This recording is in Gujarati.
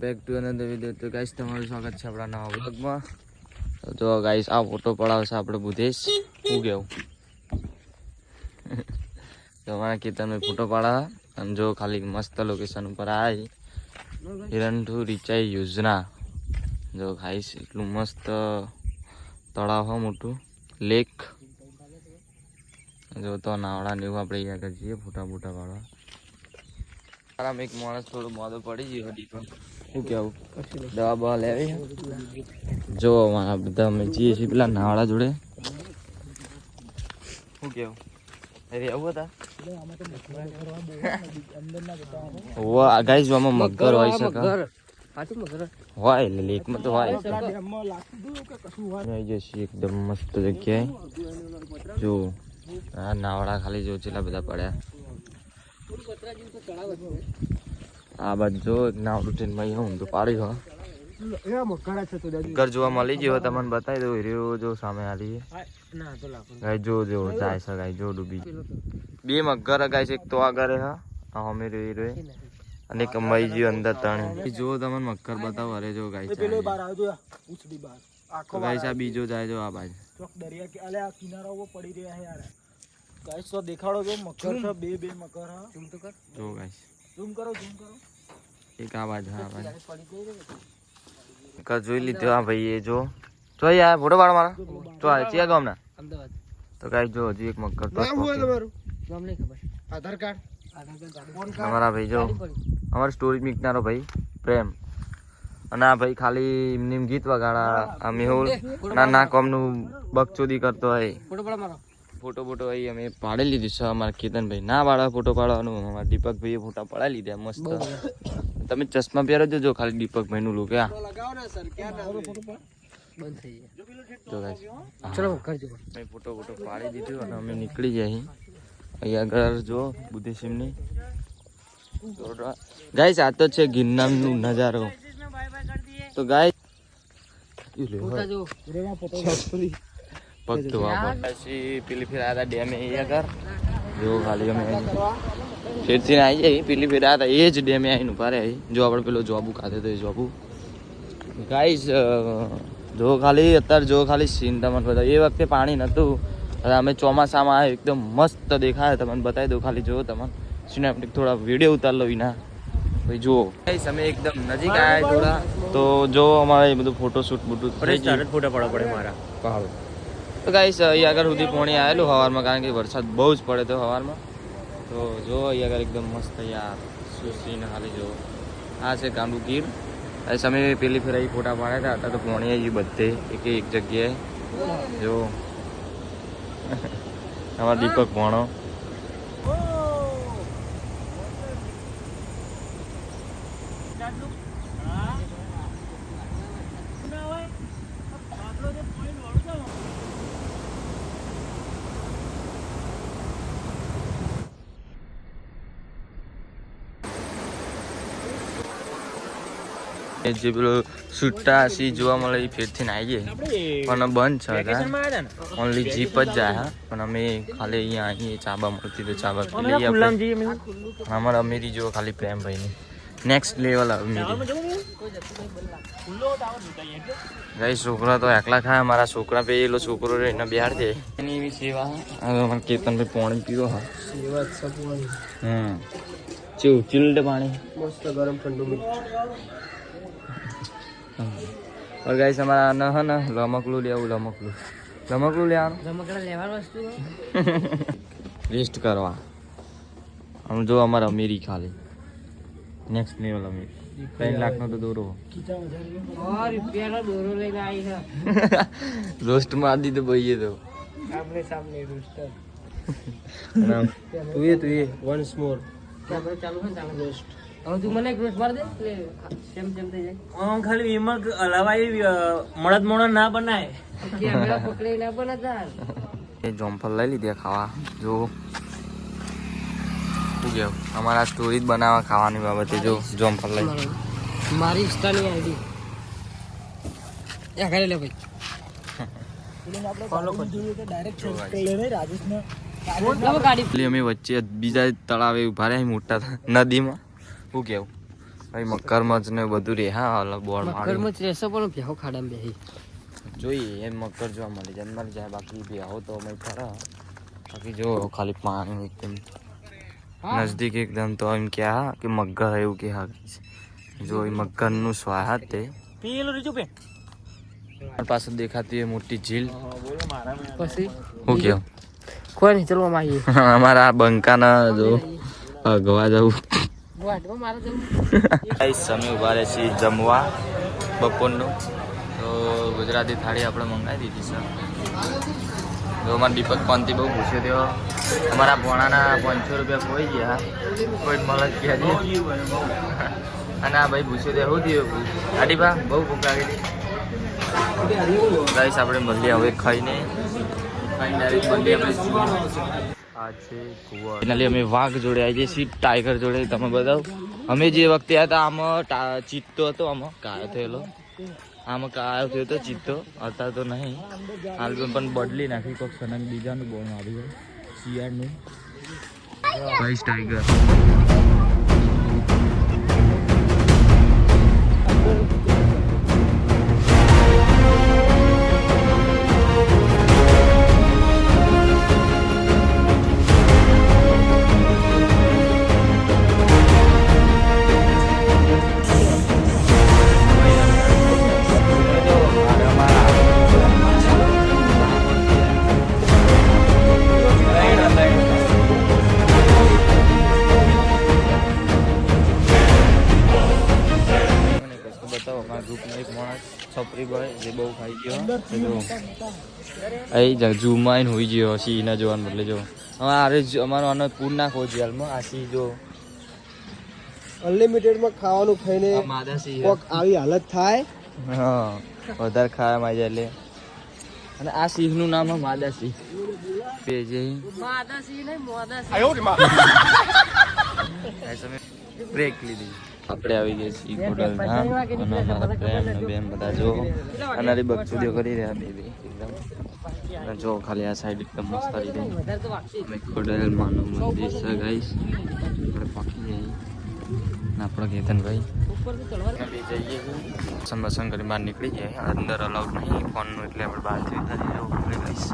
બેક ટુ અનધર વીડિયો તો ગાઈસ તમારું સ્વાગત છે આપણા નવા વ્લોગમાં તો ગાઈસ આ ફોટો પડાવશે આપણે બુધેશ હું કેવું? તો અમારા તમે ફોટો પડાવે. અને જો ખાલી મસ્ત લોકેશન ઉપર આવી હિરણઠુ રિચાઈ યોજના. જો ગાઈસ એટલું મસ્ત તળાવ હોય મોટું. લેક જો તો નાવડા ને એવું આપણે અહીંયા કરીએ ફોટા ફોટા પાડવા. આરામ એક માણસ થોડું મોડો પડી ગયો હડી પણ. શું કેવું? દવા બવા લેવી જો અમારા બધા અમે જઈએ છીએ પેલા નાવડા જોડે. શું કેવું? અરે આવું હતા મગર હોય શકે. હોય લેકમાં તો હોય. જશે એકદમ મસ્ત જગ્યાએ. જો આ નાવડા ખાલી જો છેલ્લા બધા પડ્યા. આ બાજુ જો એક નાવ ટ્રેનમાં હું તો પાડી હો. ઘર જોવા મળી ગયો તમને બતાવી દઉં. હીરો જો સામે આલી ગાય જો જો જાય છે ગાય જો ડૂબી બે મગર ગાય છે એક તો આગળ હા. આ અમે રહી રહી અને એક મઈ ગયો અંદર ત્રણ જો તમને મગર બતાવો અરે જો ગાય છે ગાય છે બીજો જાય જો આ બાજુ. દરિયા કે અલે આ કિનારા પડી રહ્યા છે યાર ગાઈસ તો દેખાડો જો મકર છે બે બે મકર હા. તો કર જો ઝૂમ કરો ઝૂમ કરો. એક આવાજ હા ભાઈ મગર જોઈ લીધો આ ભાઈ એ જો. જો યાર ફોટો પાડો મારા. તો આ ચિયા ગામના અમદાવાદ. તો કાઈ જો હજી એક મગ કરતો નામ નહીં ખબર. આધાર કાર્ડ. આધાર કાર્ડ અમારા ભાઈ જો અમારી સ્ટોરી મીકનારો ભાઈ પ્રેમ. અને આ ભાઈ ખાલી એમને ગીત વગાડા આ મેહુલ. ના ના કોમનું બકચોદી કરતો હોય. ફોટો ફોટો અહીં અમે પાડી લીધું છે અમારા કેતનભાઈ. ના પાડવા ફોટો પાડવાનું. અમારા દીપકભાઈએ ફોટા પડાવી લીધા મસ્ત. તમે ચશ્મા પહેરો છો? જો ખાલી લુક લગાવો ને ના ફોટો જો ફોટો પાડી દીધું અને અમે નીકળી જાય અહીંયા આગળ જો બુદ્ધિશીમની ગાઈસ આ તો છે ગિરનારનું નજારો. તો ગાય જો. પગ ધોવા પછી પેલી ફેર આયા ડેમે અહીંયા કર જો ખાલી અમે ફેરથી આવી જાય પેલી ફેર આયા હતા એ જ ડેમે આવીને ઊભા રહ્યા જો આપણે પેલો જોબુ ખાધો તો એ જોબુ. ગાઈસ જો ખાલી અત્યારે જો ખાલી સીન તમને બતાવ. એ વખતે પાણી નહોતું. હવે અમે ચોમાસામાં આવ્યા એકદમ મસ્ત દેખાય તમને બતાવી દઉં ખાલી જો તમને. સિનેમેટિક થોડા વીડિયો ઉતાર લો વિના ભાઈ જુઓ. ગાઈસ અમે એકદમ નજીક આવ્યા થોડા. તો જો અમારે એ બધું ફોટોશૂટ બધું ગયું. ફોટા પડે મારા. તો ગાઈસ અહીંયા આગળ સુધી પોણી આવેલું હવારમાં, કારણ કે વરસાદ બહુ જ પડે તો હવારમાં. તો જો અહીંયા આગળ એકદમ મસ્ત યાર સુસીને હાલી જો આ છે ગાંડુ ગીર. આ સમય પેલી ફેર અહીં ફોટા પાડ્યા હતા તો પોણી આવી બધે, એક એક જગ્યાએ. જો. તમારા દીપક ભણો. જે પેલો સુટ્ટા સી જોવા મળે એ ફેરથી આવી જાય પણ બંધ છે. ઓનલી જીપ જ જાય હા. પણ અમે ખાલી અહીંયા આવીએ ચાબા મળતી તો ચાબા પી લઈએ આપણે. અમારા અમીરી જો ખાલી પ્રેમભાઈની નેક્સ્ટ લેવલ અમીરી. ગઈ છોકરા તો એકલા ખાય મારા છોકરા પે એલો છોકરો રે એને બિહાર દે એની એવી સેવા હવે કેતન ભાઈ પાણી પીવો હા. સેવા સપોઈ હમ. ચિલ્ડ પાણી? મસ્ત ગરમ ઠંડુ મીઠું ઓર ગાઈસ અમારા ન હે ને રમકડું લેવું રમકડું. રમકડું લેવાનું? રમકડા લેવાનું વસ્તુ વેસ્ટ કરવા. આમ જો અમારે અમીરી ખાલી. નેક્સ્ટ લેવલ અમે ત્રણ લાખનો તો દોરો. રોસ્ટ માર દીધો ભાઈએ તો. સામે સામે રોસ્ટર તું એ તું એ. વન્સ મોર ચાલુ છે ને રોસ્ટ હવે તું મને એક માર દે. એટલે સેમ સેમ થઈ જાય. આમ ખાલી વિમલ હલાવાઈ મળદ મોણદ ના બનાય. કેમેરા પકડી ના પણ એ જોમફળ લઈ લીધે ખાવા. જો. શું કેવું? અમારા સ્ટોરી જ બનાવવા ખાવાની બાબતે. જો જોમફળ લઈ. મારી. ઇન્સ્ટાની આઈડી. એ કરે લે ભાઈ. અમે વચ્ચે બીજા તળાવે ઊભા રહ્યા મોટા નદીમાં. શું કેવું? ભાઈ મકરમાં જ ને બધું રે હા અલગ બોર્ડ મકરમાં જ રહેશે પણ ભેહો ખાડામાં બેહી. જોઈએ એમ મકર જોવા મળી જાય મળી જાય બાકી બી આવો તો અમે ખરા. બાકી જો ખાલી પાણી એકદમ નજદીક એકદમ તો એમ કે હા કે મગર એવું કે હા જો એ મગરનું સ્વાહા જ તે પેલું રીજું પે પાસે દેખાતી એ મોટી ઝીલ. પછી? હું કેવું? કોઈ નહીં ચલો અમારા બંકાના જો અગવા જવું. અમે ઊભા રહે છીએ જમવા બપોરનું. તો ગુજરાતી થાળી આપણે મંગાવી દીધી છે. તો અમારા દીપક પંથી બહુ પૂછ્યો તેઓ, અમારા ભોણાના પાંચસો રૂપિયા ખોઈ ગયા. કોઈ મળત ગયા? છે અને આ ભાઈ પૂછ્યો તે, શું થયું? આડીબા બહુ ભૂખ લાગી હતી. ગાઈસ આપણે મળીએ હવે ખાઈને. ખાઈને ડાયરેક્ટ મળીએ આપણે છે ફાઇનલી અમે વાઘ જોડે આવી જઈએ છીએ ટાઈગર જોડે, તમે બધા અમે જે વખતે હતા, આમાં ચિત્તો હતો, આમાં કાયો થયેલો. આમાં કાયો થયો હતો ચિત્તો હતા તો નહીં. હાલ પણ બદલી નાખી કોઈક સનંગ બીજાનું બોલ આવી શિયાળનું. વાઇસ ટાઈગર છપરી ભાઈ જે બહુ ખાઈ ગયો. અહીં જ. ઝૂમાં આવીને હોઈ ગયો સિંહને જોવાનું બદલે જો. હવે આરે અમારો આનો પૂર નાખો છે હાલમાં. આ સિંહ જો. અનલિમિટેડમાં ખાવાનું ખાઈને માદા સિંહ આવી હાલત થાય. હા વધારે ખાવા માં જાય એટલે. અને આ સિંહનું નામ હે માદા સિંહ. બે જે. માદાસી નહીં મોદાસી બ્રેક લીધી. આપણે આવી ગયા છીએ હોટલ ના અને અમારા પ્રેમ ને બેન બધા જો અનારી બકચુદીઓ કરી રહ્યા બેબી એકદમ. જો ખાલી આ સાઈડ એકદમ મસ્ત આવી રહી અમે ખોડલ માનું મંદિર છે ગાઈસ આપણે પાકી જઈએ. ને આપણો કેતનભાઈ. જઈએ છીએ કરી બહાર નીકળી જાય અંદર અલાઉડ નહીં. ફોનનું એટલે આપણે બહાર જઈ જઈએ ગાઈસ